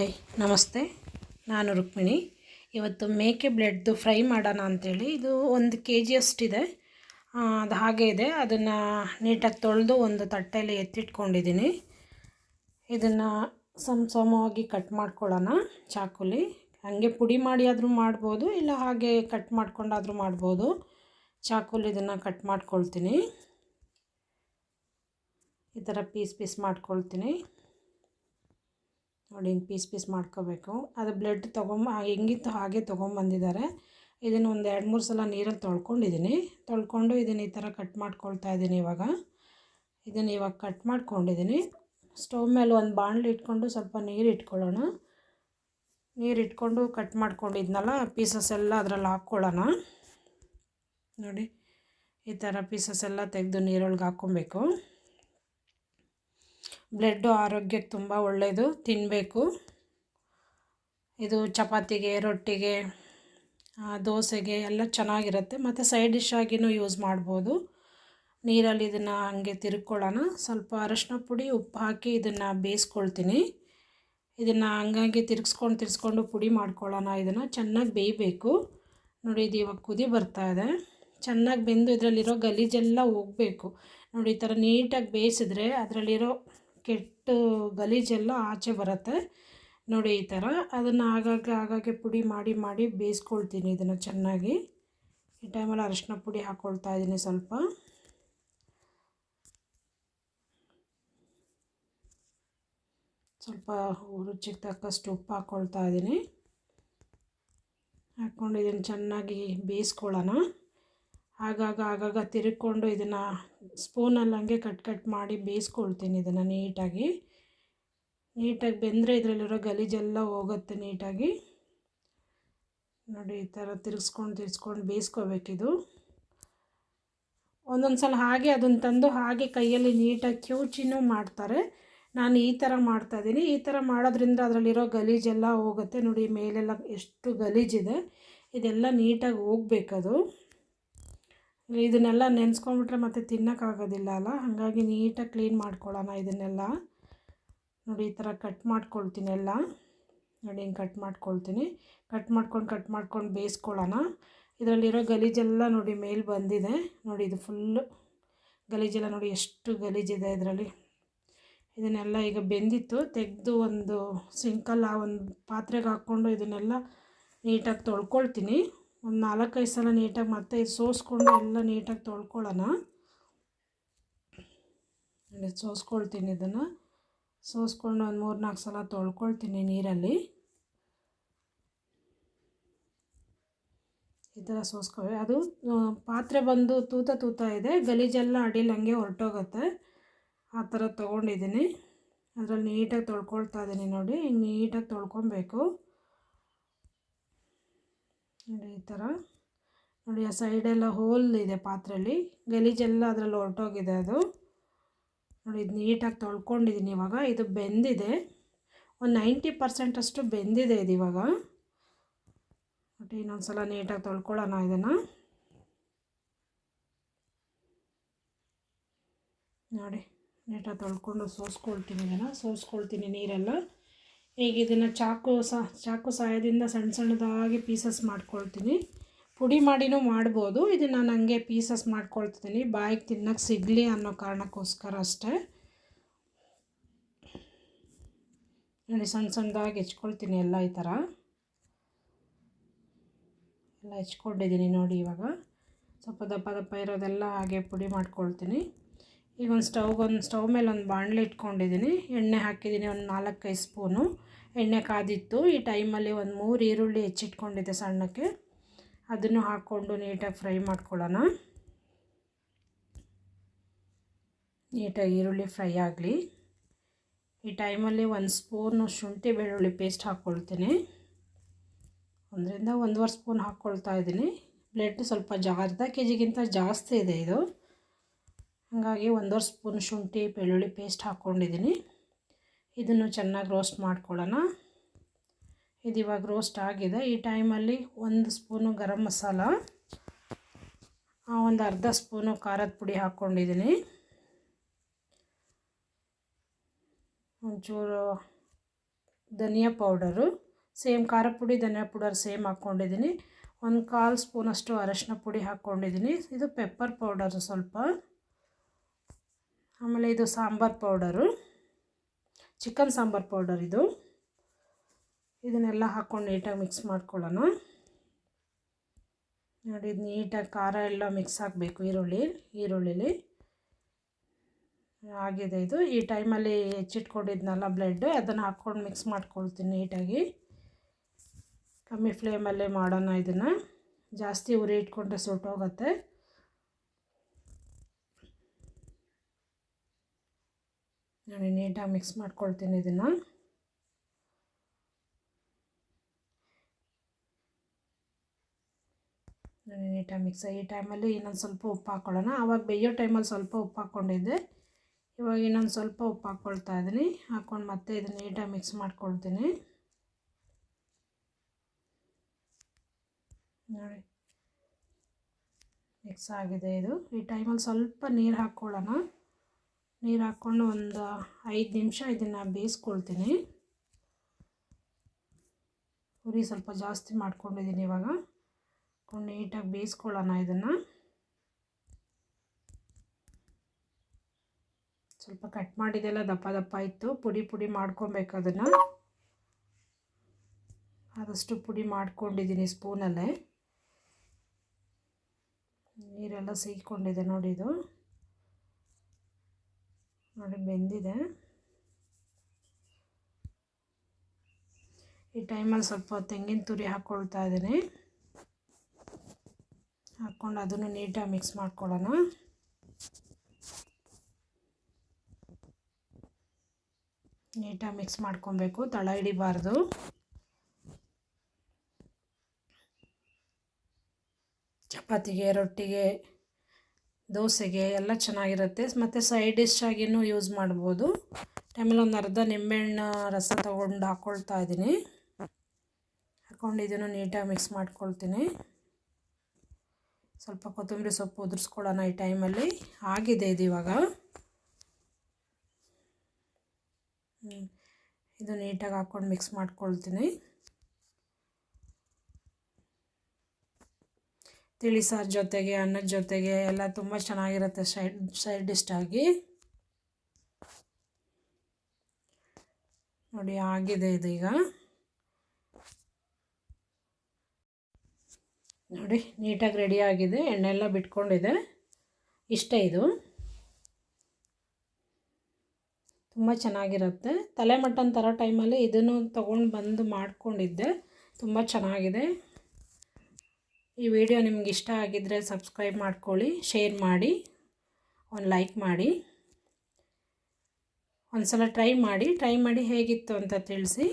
Hi, ನಮಸ್ತೆ. ನಾನು ರುಕ್ಮಿಣಿ. ಇವತ್ತು ಮೇಕೆ ಬ್ಲೆಡ್ದು ಫ್ರೈ ಮಾಡೋಣ ಅಂಥೇಳಿ ಇದು ಒಂದು ಕೆ ಜಿ ಅಷ್ಟಿದೆ ಅದು ಹಾಗೆ ಇದೆ. ಅದನ್ನು ನೀಟಾಗಿ ತೊಳೆದು ಒಂದು ತಟ್ಟೆಯಲ್ಲಿ ಎತ್ತಿಟ್ಕೊಂಡಿದ್ದೀನಿ. ಇದನ್ನು ಸಮ ಸಮವಾಗಿ ಕಟ್ ಮಾಡ್ಕೊಳ್ಳೋಣ ಚಾಕುಲಿ. ಹಾಗೆ ಪುಡಿ ಮಾಡಿ ಆದರೂ ಮಾಡ್ಬೋದು, ಇಲ್ಲ ಹಾಗೆ ಕಟ್ ಮಾಡ್ಕೊಂಡಾದರೂ ಮಾಡ್ಬೋದು. ಚಾಕುಲಿ ಇದನ್ನು ಕಟ್ ಮಾಡ್ಕೊಳ್ತೀನಿ. ಈ ಥರ ಪೀಸ್ ಪೀಸ್ ಮಾಡ್ಕೊಳ್ತೀನಿ. ನೋಡಿ, ಹಿಂಗೆ ಪೀಸ್ ಪೀಸ್ ಮಾಡ್ಕೋಬೇಕು. ಅದು ಬ್ಲಡ್ ತೊಗೊಂಬ ಹೆಂಗಿತ್ತು ಹಾಗೆ ತೊಗೊಂಬಂದಿದ್ದಾರೆ. ಇದನ್ನು ಒಂದು ಎರಡು ಮೂರು ಸಲ ನೀರಲ್ಲಿ ತೊಳ್ಕೊಂಡಿದ್ದೀನಿ. ತೊಳ್ಕೊಂಡು ಇದನ್ನು ಈ ಥರ ಕಟ್ ಮಾಡ್ಕೊಳ್ತಾ ಇದ್ದೀನಿ ಇವಾಗ. ಇದನ್ನು ಇವಾಗ ಕಟ್ ಮಾಡ್ಕೊಂಡಿದ್ದೀನಿ. ಸ್ಟವ್ ಮೇಲೆ ಒಂದು ಬಾಣಲಿ ಇಟ್ಕೊಂಡು ಸ್ವಲ್ಪ ನೀರು ಇಟ್ಕೊಳ್ಳೋಣ. ನೀರು ಇಟ್ಕೊಂಡು ಕಟ್ ಮಾಡ್ಕೊಂಡಿದ್ನಲ್ಲ, ಪೀಸಸ್ ಎಲ್ಲ ಅದರಲ್ಲಿ ಹಾಕ್ಕೊಳ್ಳೋಣ. ನೋಡಿ, ಈ ಥರ ಪೀಸಸ್ ಎಲ್ಲ ತೆಗೆದು ನೀರೊಳಗೆ ಹಾಕ್ಕೊಬೇಕು. ಬ್ಲಡ್ಡು ಆರೋಗ್ಯಕ್ಕೆ ತುಂಬ ಒಳ್ಳೆಯದು ತಿನ್ನಬೇಕು ಇದು ಚಪಾತಿಗೆ, ರೊಟ್ಟಿಗೆ ದೋಸೆಗೆ ಎಲ್ಲ ಚೆನ್ನಾಗಿರುತ್ತೆ. ಮತ್ತು ಸೈಡ್ ಡಿಶ್ ಆಗಿನೂ ಯೂಸ್ ಮಾಡ್ಬೋದು. ನೀರಲ್ಲಿ ಇದನ್ನು ಹಾಗೆ ತಿರ್ಕೊಳ್ಳೋಣ. ಸ್ವಲ್ಪ ಅರಶಿನ ಪುಡಿ, ಉಪ್ಪು ಹಾಕಿ ಇದನ್ನು ಬೇಯಿಸ್ಕೊಳ್ತೀನಿ. ಇದನ್ನು ಹಂಗಾಗಿ ತಿರ್ಗಿಸ್ಕೊಂಡು ತಿರ್ಸ್ಕೊಂಡು ಪುಡಿ ಮಾಡ್ಕೊಳ್ಳೋಣ. ಇದನ್ನು ಚೆನ್ನಾಗಿ ಬೇಯಬೇಕು. ನೋಡಿ, ಇದು ಇವಾಗ ಕುದಿ ಬರ್ತಾ ಇದೆ. ಚೆನ್ನಾಗಿ ಬೆಂದು ಇದರಲ್ಲಿರೋ ಗಲೀಜೆಲ್ಲ ಹೋಗಬೇಕು. ನೋಡಿ, ಈ ಥರ ನೀಟಾಗಿ ಬೇಯಿಸಿದ್ರೆ ಅದರಲ್ಲಿರೋ ಕೆಟ್ಟ ಗಲೀಜೆಲ್ಲ ಆಚೆ ಬರುತ್ತೆ. ನೋಡಿ ಈ ಥರ. ಅದನ್ನು ಆಗಾಗೆ ಆಗಾಗೆ ಪುಡಿ ಮಾಡಿ ಮಾಡಿ ಬೇಯಿಸ್ಕೊಳ್ತೀನಿ ಇದನ್ನು ಚೆನ್ನಾಗಿ. ಈ ಟೈಮಲ್ಲಿ ಅರಶಿನ ಪುಡಿ ಹಾಕ್ಕೊಳ್ತಾ ಇದ್ದೀನಿ ಸ್ವಲ್ಪ. ಸ್ವಲ್ಪ ರುಚಿಗೆ ತಕ್ಕಷ್ಟು ಉಪ್ಪು ಹಾಕ್ಕೊಳ್ತಾ ಇದ್ದೀನಿ. ಹಾಕ್ಕೊಂಡು ಇದನ್ನು ಚೆನ್ನಾಗಿ ಬೇಯಿಸ್ಕೊಳ್ಳೋಣ. ಆಗಾಗ ಆಗಾಗ ತಿರುಕೊಂಡು ಇದನ್ನು ಸ್ಪೂನಲ್ಲಿ ಹಂಗೆ ಕಟ್ ಕಟ್ ಮಾಡಿ ಬೇಯಿಸ್ಕೊಳ್ತೀನಿ ಇದನ್ನು ನೀಟಾಗಿ. ನೀಟಾಗಿ ಬೆಂದರೆ ಇದರಲ್ಲಿರೋ ಗಲೀಜೆಲ್ಲ ಹೋಗುತ್ತೆ ನೀಟಾಗಿ. ನೋಡಿ, ಈ ಥರ ತಿರ್ಗಿಸ್ಕೊಂಡು ತಿರ್ಸ್ಕೊಂಡು ಬೇಯಿಸ್ಕೋಬೇಕಿದು. ಒಂದೊಂದು ಸಲ ಹಾಗೆ ಅದನ್ನು ತಂದು ಹಾಗೆ ಕೈಯಲ್ಲಿ ನೀಟಾಗಿ ಕ್ಯೂಚಿನೂ ಮಾಡ್ತಾರೆ. ನಾನು ಈ ಥರ ಮಾಡ್ತಾಯಿದ್ದೀನಿ ಈ ಥರ ಮಾಡೋದ್ರಿಂದ ಅದರಲ್ಲಿರೋ ಗಲೀಜೆಲ್ಲ ಹೋಗುತ್ತೆ. ನೋಡಿ ಮೇಲೆಲ್ಲ ಎಷ್ಟು ಗಲೀಜಿದೆ ಇದೆಲ್ಲ ನೀಟಾಗಿ ಹೋಗ್ಬೇಕದು. ಇದನ್ನೆಲ್ಲ ನೆನೆಸ್ಕೊಂಡ್ಬಿಟ್ರೆ ಮತ್ತೆ ತಿನ್ನೋಕ್ಕಾಗೋದಿಲ್ಲ ಅಲ್ಲ? ಹಾಗಾಗಿ ನೀಟಾಗಿ ಕ್ಲೀನ್ ಮಾಡ್ಕೊಳ್ಳೋಣ ಇದನ್ನೆಲ್ಲ. ನೋಡಿ, ಈ ಥರ ಕಟ್ ಮಾಡ್ಕೊಳ್ತೀನಿ ಎಲ್ಲ. ನೋಡಿ, ಹಿಂಗೆ ಕಟ್ ಮಾಡ್ಕೊಳ್ತೀನಿ. ಕಟ್ ಮಾಡ್ಕೊಂಡು ಕಟ್ ಮಾಡ್ಕೊಂಡು ಬೇಯಿಸ್ಕೊಳ್ಳೋಣ. ಇದರಲ್ಲಿರೋ ಗಲೀಜೆಲ್ಲ ನೋಡಿ ಮೇಲೆ ಬಂದಿದೆ. ನೋಡಿ, ಇದು ಫುಲ್ಲು ಗಲೀಜೆಲ್ಲ ನೋಡಿ ಎಷ್ಟು ಗಲೀಜಿದೆ ಇದರಲ್ಲಿ. ಇದನ್ನೆಲ್ಲ ಈಗ ಬೆಂದಿತ್ತು. ತೆಗೆದು ಒಂದು ಸಿಂಕಲ್ಲಿ ಒಂದು ಪಾತ್ರೆಗೆ ಹಾಕ್ಕೊಂಡು ಇದನ್ನೆಲ್ಲ ನೀಟಾಗಿ ತೊಳ್ಕೊಳ್ತೀನಿ. ಒಂದು ನಾಲ್ಕೈದು ಸಲ ನೀಟಾಗಿ ಮತ್ತೆ ಇದು ಸೋಸ್ಕೊಂಡು ಎಲ್ಲ ನೀಟಾಗಿ ತೊಳ್ಕೊಳ್ಳೋಣ. ಸೋಸ್ಕೊಳ್ತೀನಿ ಇದನ್ನು. ಸೋಸ್ಕೊಂಡು ಒಂದು ಮೂರು ನಾಲ್ಕು ಸಲ ತೊಳ್ಕೊಳ್ತೀನಿ ನೀರಲ್ಲಿ. ಈ ಥರ ಸೋಸ್ಕೊ ಅದು ಪಾತ್ರೆ ಬಂದು ತೂತ ತೂತ ಇದೆ. ಗಲೀಜೆಲ್ಲ ಅಡಿಲಿ ಹಂಗೆ ಹೊರಟೋಗುತ್ತೆ. ಆ ಥರ ತೊಗೊಂಡಿದ್ದೀನಿ ಅದರಲ್ಲಿ ನೀಟಾಗಿ ತೊಳ್ಕೊಳ್ತಾ ಇದ್ದೀನಿ ನೋಡಿ. ನೀಟಾಗಿ ತೊಳ್ಕೊಬೇಕು. ನೋಡಿ ಈ ಥರ. ನೋಡಿ, ಆ ಸೈಡೆಲ್ಲ ಹೋಲ್ ಇದೆ ಪಾತ್ರೆಯಲ್ಲಿ ಗಲೀಜೆಲ್ಲ ಅದರಲ್ಲಿ ಹೊರಟೋಗಿದೆ ಅದು. ನೋಡಿ, ಇದು ನೀಟಾಗಿ ತೊಳ್ಕೊಂಡಿದ್ದೀನಿ ಇವಾಗ. ಇದು ಬೆಂದಿದೆ. ಒಂದು ನೈಂಟಿ ಪರ್ಸೆಂಟಷ್ಟು ಬೆಂದಿದೆ ಇದು ಇವಾಗ. ನೋಡಿ ಇನ್ನೊಂದು ಸಲ ನೀಟಾಗಿ ತೊಳ್ಕೊಳ್ಳೋಣ ಇದನ್ನು. ನೋಡಿ, ನೀಟಾಗಿ ತೊಳ್ಕೊಂಡು ಸೋಸ್ಕೊಳ್ತೀನಿ ಇದನ್ನು. ಸೋಸ್ಕೊಳ್ತೀನಿ ನೀರೆಲ್ಲ. ಈಗ ಇದನ್ನು ಚಾಕು ಸಹ ಚಾಕು ಸಹಾಯದಿಂದ ಸಣ್ಣ ಸಣ್ಣದಾಗಿ ಪೀಸಸ್ ಮಾಡ್ಕೊಳ್ತೀನಿ. ಪುಡಿ ಮಾಡಿನೂ ಮಾಡ್ಬೋದು. ಇದನ್ನು ನಾನು ಹಂಗೆ ಪೀಸಸ್ ಮಾಡ್ಕೊಳ್ತಿದ್ದೀನಿ. ಬಾಯಿಗೆ ತಿನ್ನೋಕ್ಕೆ ಸಿಗಲಿ ಅನ್ನೋ ಕಾರಣಕ್ಕೋಸ್ಕರ ಅಷ್ಟೇ. ನೋಡಿ, ಸಣ್ಣ ಸಣ್ಣದಾಗಿ ಹೆಚ್ಕೊಳ್ತೀನಿ ಎಲ್ಲ ಈ ಥರ ಎಲ್ಲ ಹೆಚ್ಕೊಂಡಿದ್ದೀನಿ ನೋಡಿ ಇವಾಗ. ಸ್ವಲ್ಪ ದಪ್ಪ ದಪ್ಪ ಇರೋದೆಲ್ಲ ಹಾಗೆ ಪುಡಿ ಮಾಡ್ಕೊಳ್ತೀನಿ. ಈಗ ಒಂದು ಸ್ಟವ್ಗೊಂದು ಸ್ಟವ್ ಮೇಲೆ ಒಂದು ಬಾಣಲೆ ಇಟ್ಕೊಂಡಿದ್ದೀನಿ. ಎಣ್ಣೆ ಹಾಕಿದ್ದೀನಿ ಒಂದು ನಾಲ್ಕೈದು ಸ್ಪೂನು. ಎಣ್ಣೆ ಕಾದಿತ್ತು. ಈ ಟೈಮಲ್ಲಿ ಒಂದು ಮೂರು ಈರುಳ್ಳಿ ಹೆಚ್ಚಿಟ್ಕೊಂಡಿದ್ದೆ ಸಣ್ಣಕ್ಕೆ. ಅದನ್ನು ಹಾಕ್ಕೊಂಡು ನೀಟಾಗಿ ಫ್ರೈ ಮಾಡ್ಕೊಳ್ಳೋಣ. ನೀಟಾಗಿ ಈರುಳ್ಳಿ ಫ್ರೈ ಆಗಲಿ. ಈ ಟೈಮಲ್ಲಿ ಒಂದು ಸ್ಪೂನು ಶುಂಠಿ ಬೆಳ್ಳುಳ್ಳಿ ಪೇಸ್ಟ್ ಹಾಕ್ಕೊಳ್ತೀನಿ. ಒಂದರಿಂದ ಒಂದೂವರೆ ಸ್ಪೂನ್ ಹಾಕ್ಕೊಳ್ತಾ ಇದ್ದೀನಿ. ಬ್ಲೆಡ್ ಸ್ವಲ್ಪ ಜಾ ಅರ್ಧ ಕೆ ಜಿಗಿಂತ ಜಾಸ್ತಿ ಇದೆ ಇದು. ಹಾಗಾಗಿ ಒಂದೂವರೆ ಸ್ಪೂನ್ ಶುಂಠಿ ಬೆಳ್ಳುಳ್ಳಿ ಪೇಸ್ಟ್ ಹಾಕ್ಕೊಂಡಿದ್ದೀನಿ. ಇದನ್ನು ಚೆನ್ನಾಗಿ ರೋಸ್ಟ್ ಮಾಡ್ಕೊಳ್ಳೋಣ. ಇದು ಇವಾಗ ರೋಸ್ಟ್ ಆಗಿದೆ. ಈ ಟೈಮಲ್ಲಿ ಒಂದು ಸ್ಪೂನು ಗರಂ ಮಸಾಲ ಒಂದು ಅರ್ಧ ಸ್ಪೂನು ಖಾರದ ಪುಡಿ ಹಾಕ್ಕೊಂಡಿದ್ದೀನಿ. ಒಂಚೂರು ಧನಿಯಾ ಪೌಡರು ಸೇಮ್ ಖಾರ ಪುಡಿ, ಧನಿಯಾ ಪೌಡರ್ ಸೇಮ್ ಹಾಕ್ಕೊಂಡಿದ್ದೀನಿ. ಒಂದು ಕಾಲು ಸ್ಪೂನಷ್ಟು ಅರಶಿನ ಪುಡಿ ಹಾಕ್ಕೊಂಡಿದ್ದೀನಿ. ಇದು ಪೆಪ್ಪರ್ ಪೌಡರು ಸ್ವಲ್ಪ. ಆಮೇಲೆ ಇದು sambar powder chicken sambar powder ಇದು. ಇದನ್ನೆಲ್ಲ ಹಾಕ್ಕೊಂಡು ನೀಟಾಗಿ ಮಿಕ್ಸ್ ಮಾಡ್ಕೊಳ್ಳೋಣ. ನೋಡಿ, ಇದು ನೀಟಾಗಿ ಖಾರ ಎಲ್ಲ ಮಿಕ್ಸ್ ಹಾಕಬೇಕು ಈರುಳ್ಳಿ, ಈರುಳ್ಳಿಲಿ. ಆಗಿದೆ ಇದು. ಈ ಟೈಮಲ್ಲಿ ಹೆಚ್ಚಿಟ್ಕೊಂಡಿದ್ನಲ್ಲ ಬ್ಲೆಡ್ ಅದನ್ನು ಹಾಕ್ಕೊಂಡು ಮಿಕ್ಸ್ ಮಾಡ್ಕೊಳ್ತೀನಿ ನೀಟಾಗಿ. ಕಮ್ಮಿ ಫ್ಲೇಮಲ್ಲೇ ಮಾಡೋಣ ಇದನ್ನು. ಜಾಸ್ತಿ ಉರಿ ಇಟ್ಕೊಂಡ್ರೆ ಸುಟ್ಟೋಗುತ್ತೆ. ನಾನು ನೀಟಾಗಿ ಮಿಕ್ಸ್ ಮಾಡ್ಕೊಳ್ತೀನಿ ಇದನ್ನು. ನಾನು ನೀಟಾಗಿ ಮಿಕ್ಸ್ ಈ ಟೈಮಲ್ಲಿ ಇನ್ನೊಂದು ಸ್ವಲ್ಪ ಉಪ್ಪು ಹಾಕ್ಕೊಳ್ಳೋಣ ಆವಾಗ ಬೇಯೋ ಟೈಮಲ್ಲಿ ಸ್ವಲ್ಪ ಉಪ್ಪು ಹಾಕ್ಕೊಂಡಿದ್ದೆ ಇವಾಗ ಇನ್ನೊಂದು ಸ್ವಲ್ಪ ಉಪ್ಪು ಹಾಕ್ಕೊಳ್ತಾ ಇದ್ದೀನಿ. ಹಾಕ್ಕೊಂಡು ಮತ್ತೆ ಇದನ್ನು ನೀಟಾಗಿ ಮಿಕ್ಸ್ ಮಾಡ್ಕೊಳ್ತೀನಿ. ನೋಡಿ. ಮಿಕ್ಸ್ ಆಗಿದೆ ಇದು. ಈ ಟೈಮಲ್ಲಿ ಸ್ವಲ್ಪ ನೀರು ಹಾಕ್ಕೊಳ್ಳೋಣ ನೀರು ಹಾಕ್ಕೊಂಡು ಒಂದು ಐದು ನಿಮಿಷ ಇದನ್ನು ಬೇಯಿಸ್ಕೊಳ್ತೀನಿ. ಉರಿ ಸ್ವಲ್ಪ ಜಾಸ್ತಿ ಮಾಡ್ಕೊಂಡಿದ್ದೀನಿ ಇವಾಗ. ನೀಟಾಗಿ ಬೇಯಿಸ್ಕೊಳ್ಳೋಣ ಇದನ್ನು. ಸ್ವಲ್ಪ ಕಟ್ ಮಾಡಿದೆಲ್ಲ ದಪ್ಪ ದಪ್ಪ ಇತ್ತು. ಪುಡಿ ಪುಡಿ ಮಾಡ್ಕೊಬೇಕು ಅದನ್ನು. ಆದಷ್ಟು ಪುಡಿ ಮಾಡ್ಕೊಂಡಿದ್ದೀನಿ ಸ್ಪೂನಲ್ಲೇ. ನೀರೆಲ್ಲ ಸೀಕೊಂಡಿದೆ ನೋಡಿ ಇದು. ನೋಡಿ ಬೆಂದಿದೆ. ಈ ಟೈಮಲ್ಲಿ ಸ್ವಲ್ಪ ತೆಂಗಿನ ತುರಿ ಹಾಕ್ಕೊಳ್ತಾ ಇದ್ದೀನಿ. ಹಾಕ್ಕೊಂಡು ಅದನ್ನು ನೀಟಾಗಿ ಮಿಕ್ಸ್ ಮಾಡ್ಕೊಳ್ಳೋಣ. ನೀಟಾಗಿ ಮಿಕ್ಸ್ ಮಾಡ್ಕೊಬೇಕು, ತಳ ಹಿಡಿಬಾರ್ದು. ಚಪಾತಿಗೆ, ರೊಟ್ಟಿಗೆ ದೋಸೆಗೆ ಎಲ್ಲ ಚೆನ್ನಾಗಿರುತ್ತೆ. ಮತ್ತು ಸೈಡ್ ಡಿಶ್ ಆಗಿನೂ ಯೂಸ್ ಮಾಡ್ಬೋದು. ಆಮೇಲೆ ಒಂದು ಅರ್ಧ ನಿಂಬೆಹಣ್ಣು ರಸ ತೊಗೊಂಡು ಹಾಕ್ಕೊಳ್ತಾ ಇದ್ದೀನಿ. ಹಾಕ್ಕೊಂಡು ಇದನ್ನು ನೀಟಾಗಿ ಮಿಕ್ಸ್ ಮಾಡ್ಕೊಳ್ತೀನಿ. ಸ್ವಲ್ಪ ಕೊತ್ತಂಬರಿ ಸೊಪ್ಪು ಉದುರಿಸ್ಕೊಳ್ಳೋಣ ಈ ಟೈಮಲ್ಲಿ ಆಗಿದೆ ಇದು ಇವಾಗ. ಇದು ನೀಟಾಗಿ ಹಾಕ್ಕೊಂಡು ಮಿಕ್ಸ್ ಮಾಡ್ಕೊಳ್ತೀನಿ. ತಿಳಿ ಸಾರು ಜೊತೆಗೆ ಅನ್ನದ ಜೊತೆಗೆ ಎಲ್ಲ ತುಂಬ ಚೆನ್ನಾಗಿರುತ್ತೆ ಸೈಡ್ ಸೈಡ್ ಆಗಿ. ನೋಡಿ ಆಗಿದೆ ಇದೀಗ ನೋಡಿ, ನೀಟಾಗಿ ರೆಡಿ ಆಗಿದೆ ಎಣ್ಣೆಲ್ಲ ಬಿಟ್ಕೊಂಡಿದೆ. ಇಷ್ಟ ಇದು. ತುಂಬ ಚೆನ್ನಾಗಿರುತ್ತೆ. ತಲೆ ಮಟನ್ ಥರ ಟೈಮಲ್ಲಿ ಇದನ್ನು ತೊಗೊಂಡು ಬಂದು ಮಾಡಿಕೊಂಡಿದ್ದೆ. ತುಂಬ ಚೆನ್ನಾಗಿದೆ. ಈ ವಿಡಿಯೋ ನಿಮ್ಗೆ ಇಷ್ಟ ಆಗಿದ್ದರೆ ಸಬ್ಸ್ಕ್ರೈಬ್ ಮಾಡ್ಕೊಳ್ಳಿ, ಶೇರ್ ಮಾಡಿ, ಒಂದು ಲೈಕ್ ಮಾಡಿ. ಒಂದು ಸಲ ಟ್ರೈ ಮಾಡಿ. ಟ್ರೈ ಮಾಡಿ ಹೇಗಿತ್ತು ಅಂತ ತಿಳಿಸಿ.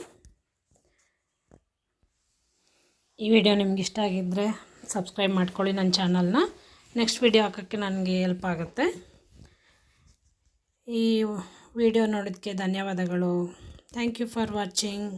ಈ ವಿಡಿಯೋ ನಿಮ್ಗೆ ಇಷ್ಟ ಆಗಿದ್ದರೆ ಸಬ್ಸ್ಕ್ರೈಬ್ ಮಾಡ್ಕೊಳ್ಳಿ ನನ್ನ ಚಾನಲ್ನ. ನೆಕ್ಸ್ಟ್ ವಿಡಿಯೋ ಹಾಕೋಕ್ಕೆ ನನಗೆ ಹೆಲ್ಪ್ ಆಗುತ್ತೆ. ಈ ವಿಡಿಯೋ ನೋಡೋದಕ್ಕೆ ಧನ್ಯವಾದಗಳು. Thank you for watching.